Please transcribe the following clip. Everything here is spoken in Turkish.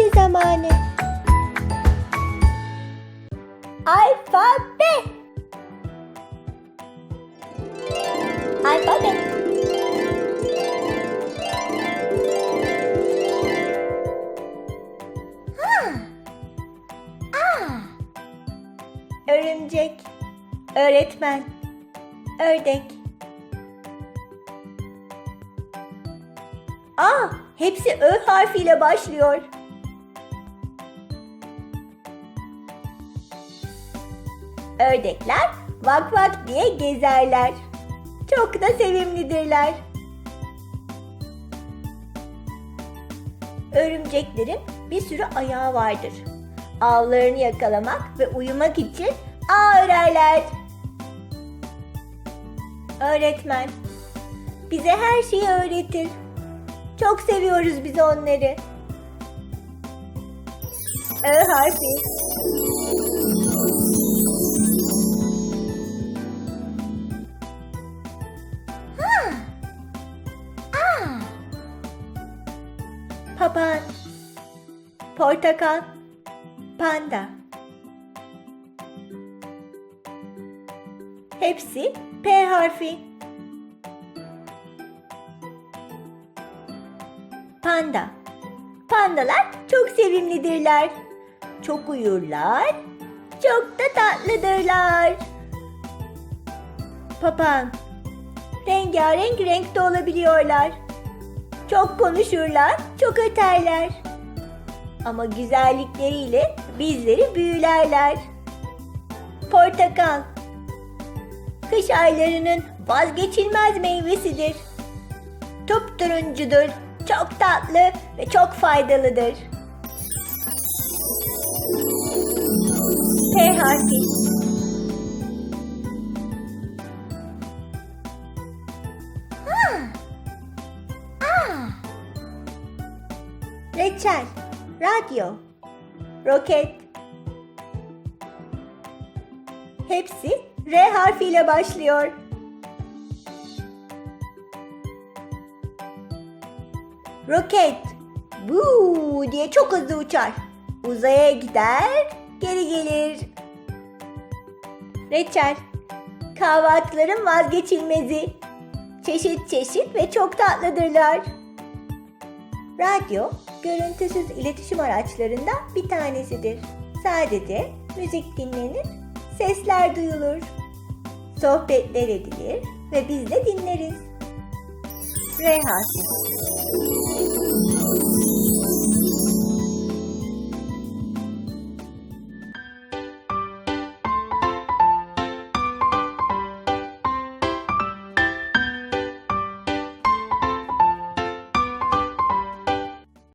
Alfabe zamanı. Alfabe. Alfabe. Ha. Aa. Örümcek, öğretmen, ördek. Aa, hepsi Ö harfiyle başlıyor. Ördekler vak vak diye gezerler. Çok da sevimlidirler. Örümceklerin bir sürü ayağı vardır. Avlarını yakalamak ve uyumak için ağ örerler. Öğretmen bize her şeyi öğretir. Çok seviyoruz biz onları. Ö harfi. Papağan. Portakal. Panda. Hepsi P harfi. Panda. Pandalar çok sevimlidirler. Çok uyurlar. Çok da tatlıdırlar. Papağan. Rengarenk renkte olabiliyorlar. Çok konuşurlar, çok öterler. Ama güzellikleriyle bizleri büyülerler. Portakal. Kış aylarının vazgeçilmez meyvesidir. Tupturuncudur, çok tatlı ve çok faydalıdır. P harfi. Reçel, radyo, roket. Hepsi R harfiyle başlıyor. Roket. Vuu diye çok hızlı uçar. Uzaya gider, geri gelir. Reçel. Kahvaltıların vazgeçilmezi. Çeşit çeşit ve çok tatlıdırlar. Radyo, görüntüsüz iletişim araçlarından bir tanesidir. Sadece müzik dinlenir, sesler duyulur. Sohbetler edilir ve biz de dinleriz. R harfi.